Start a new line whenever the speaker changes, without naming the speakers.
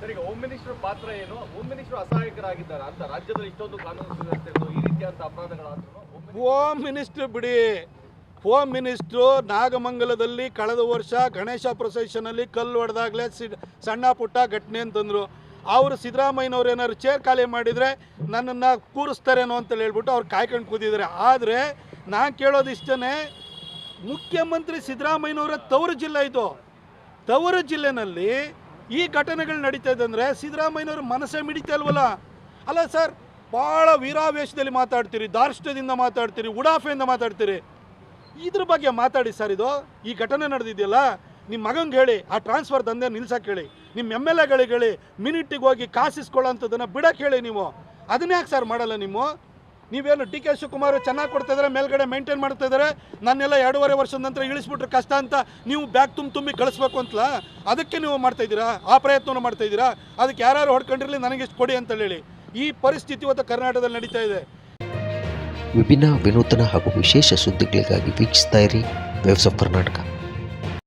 Sir home minister ಪಾತ್ರ ಏನು? Home minister ಅಸಹಾಯಕರಾಗಿದ್ದಾರೆ ಅಂತ ರಾಜ್ಯದಲ್ಲಿ ಇಷ್ಟೊಂದು ಕಾನೂನು ಸುವ್ಯವಸ್ಥೆ ಈ ರೀತಿಯಂತ ಅಪರಾಧಗಳಾದ್ರೂ ಹೋಮ್ ಮಿನಿಸ್ಟರ್
ಬಿಡಿ. ಹೋಮ್ ಮಿನಿಸ್ಟ್ರು ನಾಗಮಂಗಲದಲ್ಲಿ ಕಳೆದ ವರ್ಷ ಗಣೇಶ ಪ್ರೊಸೆಷನಲ್ಲಿ ಕಲ್ಲು ಹೊಡೆದಾಗಲೇ ಸಿ ಸಣ್ಣ ಪುಟ್ಟ ಘಟನೆ ಅಂತಂದರು. ಅವರು ಸಿದ್ದರಾಮಯ್ಯನವ್ರು ಏನಾದ್ರು ಚೇರ್ ಖಾಲಿ ಮಾಡಿದರೆ ನನ್ನನ್ನು ಕೂರಿಸ್ತಾರೇನೋ ಅಂತ ಹೇಳ್ಬಿಟ್ಟು ಅವ್ರು ಕಾಯ್ಕೊಂಡು ಕೂತಿದ್ದಾರೆ. ಆದರೆ ನಾನು ಕೇಳೋದು ಇಷ್ಟೇ ಮುಖ್ಯಮಂತ್ರಿ ಸಿದ್ದರಾಮಯ್ಯನವರ ತವರು ಜಿಲ್ಲೆ ಇದು. ತವರು ಜಿಲ್ಲೆನಲ್ಲಿ ಈ ಘಟನೆಗಳು ನಡೀತಾ ಇದೆ ಅಂದರೆ ಸಿದ್ದರಾಮಯ್ಯನವ್ರ ಮನಸ್ಸೇ ಮಿಡಿತಾ ಇಲ್ವಲ್ಲ? ಅಲ್ಲ ಸರ್ ಭಾಳ ವೀರಾವೇಶದಲ್ಲಿ ಮಾತಾಡ್ತೀರಿ, ದಾರ್ಷ್ಟ್ಯದಿಂದ ಮಾತಾಡ್ತೀರಿ, ಉಡಾಫೆಯಿಂದ ಮಾತಾಡ್ತೀರಿ. ಇದ್ರ ಬಗ್ಗೆ ಮಾತಾಡಿ ಸರ್ ಇದು. ಈ ಘಟನೆ ನಡೆದಿದೆಯಲ್ಲ ನಿಮ್ಮ ಮಗಂಗೆ ಹೇಳಿ, ಆ ಟ್ರಾನ್ಸ್ಫರ್ ದಂಧೆ ನಿಲ್ಸಕ್ಕೆ ಹೇಳಿ ನಿಮ್ಮ ಎಂ ಎಲ್ ಎಗಳಿಗೆ ಹೇಳಿ ಮಿನಿಟಿಗೆ ಹೋಗಿ ಕಾಸಿಸ್ಕೊಳ್ಳೋಂಥದ್ದನ್ನು ಬಿಡಕ್ಕೆ ಹೇಳಿ ನೀವು. ಅದನ್ನ ಯಾಕೆ ಸರ್ ಮಾಡಲ್ಲ ನೀವು? ನೀವೇನು ಡಿ ಕೆ ಶಿವಕುಮಾರ್ ಚೆನ್ನಾಗಿ ಕೊಡ್ತಾ ಇದ್ದಾರೆ ಮೇಲ್ಗಡೆ ಮೇಂಟೈನ್ ಮಾಡ್ತಾ ಇದ್ದಾರೆ ನನ್ನೆಲ್ಲ ಎರಡೂವರೆ ವರ್ಷದ ನಂತರ ಇಳಿಸ್ಬಿಟ್ರೆ ಕಷ್ಟ ಅಂತ ನೀವು ಬ್ಯಾಗ್ ತುಂಬ ತುಂಬಿ ಕಳಿಸ್ಬೇಕು ಅಂತಲ್ಲ, ಅದಕ್ಕೆ ನೀವು ಮಾಡ್ತಾ ಇದ್ದೀರಾ? ಆ ಪ್ರಯತ್ನವನ್ನು ಮಾಡ್ತಾ ಇದ್ದೀರಾ? ಅದಕ್ಕೆ ಯಾರು ಹೊಡ್ಕೊಂಡಿರಲಿ, ನನಗೆ ಇಷ್ಟು ಕೊಡಿ ಅಂತ ಹೇಳಿ. ಈ ಪರಿಸ್ಥಿತಿ ಇವತ್ತು ಕರ್ನಾಟಕದಲ್ಲಿ ನಡೀತಾ ಇದೆ.
ವಿಭಿನ್ನ ವಿನೂತನ ಹಾಗೂ ವಿಶೇಷ ಸುದ್ದಿಗಳಿಗಾಗಿ ವೀಕ್ಷಿಸ್ತಾ ಇರಿ ವೇವ್ಸ್ ಆಫ್ ಕರ್ನಾಟಕ